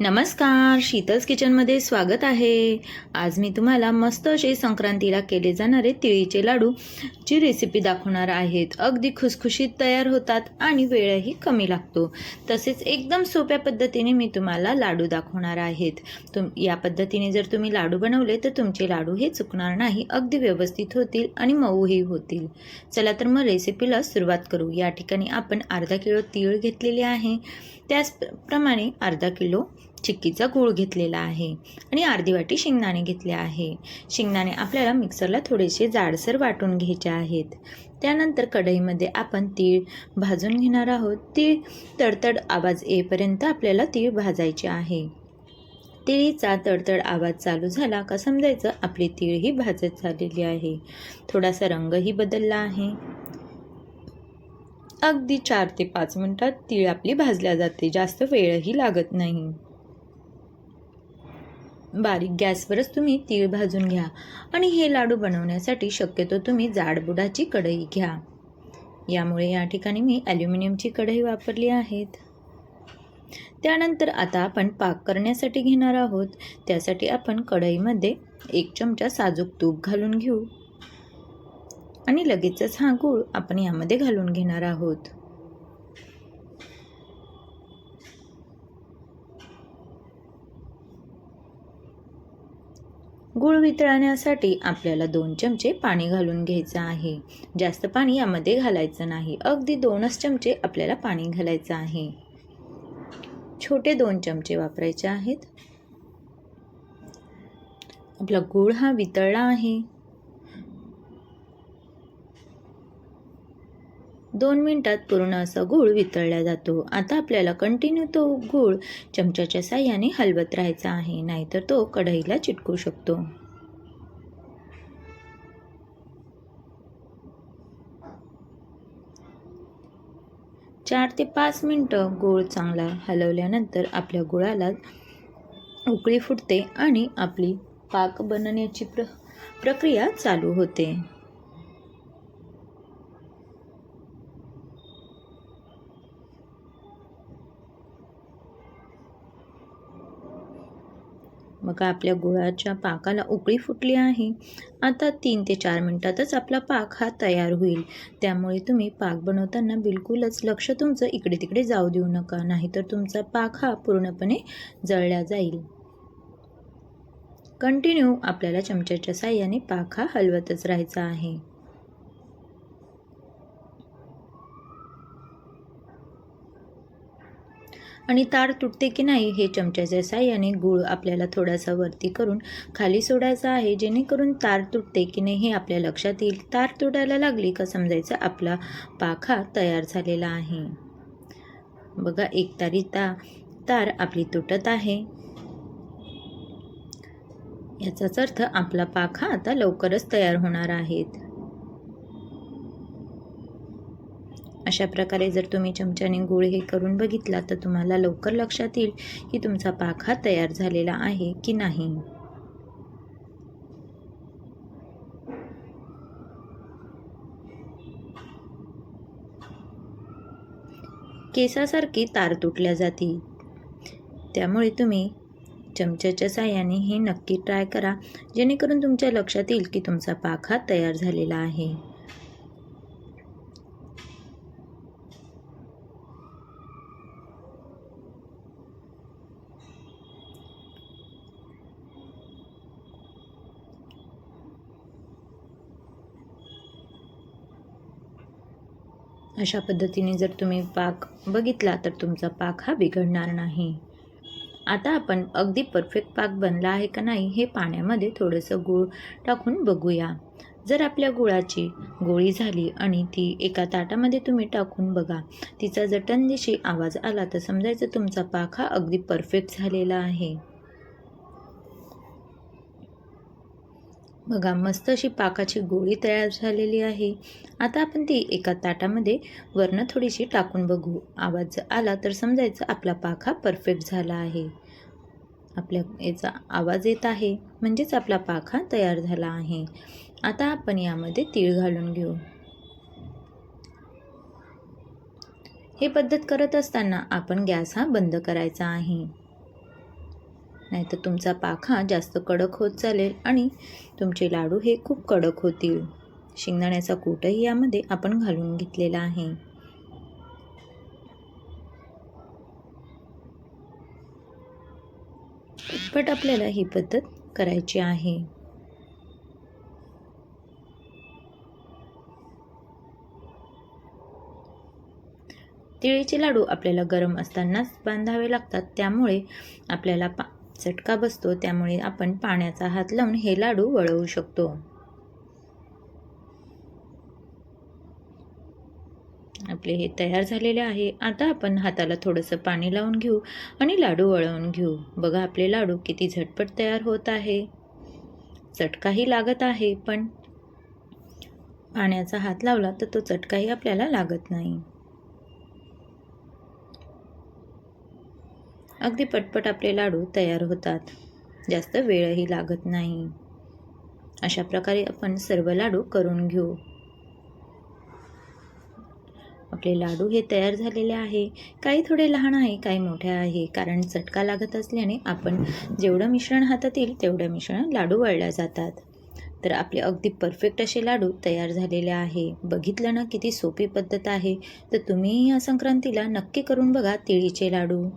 नमस्कार शीतल्स किचनमध्ये स्वागत आहे. आज मी तुम्हाला मस्त असे संक्रांतीला केले जाणारे तिळीचे लाडू ची रेसिपी दाखवणार आहेत. अगदी खुसखुशीत तयार होतात आणि वेळही कमी लागतो. तसेच एकदम सोप्या पद्धतीने मी तुम्हाला लाडू दाखवणार आहेत. तुम या पद्धतीने जर तुम्ही लाडू बनवले तर तुमचे लाडू हे चुकणार नाही अगदी व्यवस्थित होतील आणि मऊही होतील. चला तर मग रेसिपीला सुरुवात करू. या ठिकाणी आपण अर्धा किलो तीळ घेतलेले आहे. त्याचप्रमाणे अर्धा किलो चिक्कीचा गूळ घेतलेला आहे आणि अर्धी वाटी शेंगदाणे घेतले आहे. शेंगदाणे आपल्याला मिक्सरला थोडेसे जाडसर वाटून घ्यायचे आहेत. त्यानंतर कढईमध्ये आपण तीळ भाजून घेणार आहोत. तीळ तडतड आवाज येईपर्यंत आपल्याला तीळ भाजायचे आहे. तिळीचा तडतड आवाज चालू झाला का समजायचं? आपली तीळ ही भाजत झालेली आहे. थोडासा रंगही बदलला आहे. अगदी चार ते पाच मिनटात तीळ आपली भाजल्या जाते. जास्त वेळही लागत नाही. बारीक गॅसवरच तुम्ही तीळ भाजून घ्या आणि हे लाडू बनवण्यासाठी शक्यतो तुम्ही जाडबुडाची कढई घ्या. यामुळे या ठिकाणी मी ॲल्युमिनियमची कढई वापरली आहेत. त्यानंतर आता आपण पाक करण्यासाठी घेणार आहोत. त्यासाठी आपण कढईमध्ये एक चमचा साजूक तूप घालून घेऊ. आणि लगेचच हा गूळ आपण यामध्ये घालून घेणार आहोत. गूळ वितळण्यासाठी आपल्याला दोन चमचे पाणी घालून घ्यायचं आहे. जास्त पाणी यामध्ये घालायचं नाही. अगदी दोनच चमचे आपल्याला पाणी घालायचं आहे. छोटे दोन चमचे वापरायचे आहेत. आपला गूळ हा वितळला आहे. दोन मिनटात पूर्ण असा गूळ वितळला जातो. आता आपल्याला कंटिन्यू तो गूळ चमच्याच्या साह्याने हलवत राहायचा आहे नाहीतर तो कढईला चिटकू शकतो. चार ते पाच मिनटं गूळ चांगला हलवल्यानंतर आपल्या गुळाला उकळी फुटते आणि आपली पाक बनण्याची प्र प्रक्रिया चालू होते. मग आपल्या गुळाच्या पाकाला उकळी फुटली आहे. आता तीन ते चार मिनटातच आपला पाक हा तयार होईल. त्यामुळे तुम्ही पाक बनवताना बिलकुलच लक्ष तुमचं इकडे तिकडे जाऊ देऊ नका नाहीतर तुमचा पाक हा पूर्णपणे जळला जाईल. कंटिन्यू आपल्याला चमच्याच्या साह्याने पाक हा हलवतच राहायचा आहे. आणि तार तुटते की नाही हे चमच्याच्या साह्याने गूळ आपल्याला थोडासा वरती करून खाली सोडायचा आहे जेणेकरून तार तुटते की नाही हे आपल्या लक्षात येईल. तार तुटायला लागली का समजायचं? आपला पाखा तयार झालेला आहे. बघा एक तारी ता तार आपली तुटत आहे. याचाच अर्थ आपला पाखा आता लवकरच तयार होणार आहेत अशा प्रकारे जर तुम्ही चमच्याने गुळ हे करून बघितला तर तुम्हाला लवकर लक्षात येईल की तुमचा पाक हा तयार झालेला आहे की नाही. केसासारखी तार तुटल्या जाती त्यामुळे तुम्ही चमच्याच्या साह्याने हे नक्की ट्राय करा जेणेकरून तुमच्या लक्षात येईल की तुमचा पाक हा तयार झालेला आहे. अशा पद्धतीने जर तुम्ही पाक बघितला तर तुमचा पाक हा बिघडणार नाही. आता आपण अगदी परफेक्ट पाक बनला आहे का नाही हे पाण्यामध्ये थोडंसं गूळ टाकून बघूया. जर आपल्या गुळाची गोळी झाली आणि ती एका ताटामध्ये तुम्ही टाकून बघा तिचा जटनदिशी आवाज आला तर समजायचं तुमचा पाक हा अगदी परफेक्ट झालेला आहे. बघा मस्त अशी पाकाची गोळी तयार झालेली आहे. आता आपण ती एका ताटामध्ये वरनं थोडीशी टाकून बघू. आवाज आला तर समजायचं आपला पाक हा परफेक्ट झाला आहे. आपल्या याचा आवाज येत आहे म्हणजेच आपला पाक हा तयार झाला आहे. आता आपण यामध्ये तीळ घालून घेऊ. हे पद्धत करत असताना आपण गॅस हा बंद करायचा आहे. नाहीतर तुमचा पाक हा जास्त कडक होत चालेल आणि तुमचे लाडू हे खूप कडक होतील. शेंगदाण्याचा कूटही यामध्ये आपण घालून घेतलेला आहे. पट आपल्याला ही पद्धत करायची आहे. तिळीचे लाडू आपल्याला गरम असतानाच बांधावे लागतात त्यामुळे आपल्याला पा चटका बसतो त्यामुळे आपण पाण्याचा हात लावून हे लाडू वळवू शकतो. आपले हे तयार झालेले आहे. आता आपण हाताला थोडंसं पाणी लावून घेऊ आणि लाडू वळवून घेऊ. बघा आपले लाडू किती झटपट तयार होत आहे. चटकाही लागत आहे पण पाण्याचा हात लावला तर तो चटकाही आपल्याला लागत नाही. अगदी पटपट आपले लाडू तयार होतात. जास्त वेळही लागत नाही. अशा प्रकारे आपण सर्व लाडू करून घेऊ. आपले लाडू हे तयार झालेले आहे. काही थोडे लहान आहे काही मोठे आहे. कारण चटका लागत असल्याने आपण जेवढं मिश्रण हातात येईल तेवढं मिश्रण लाडू वळल्या जातात. तर आपले अगदी परफेक्ट असे लाडू तयार झालेले आहे. बघितलं ना किती सोपी पद्धत आहे. तर तुम्ही या संक्रांतीला नक्की करून बघा तिळीचे लाडू.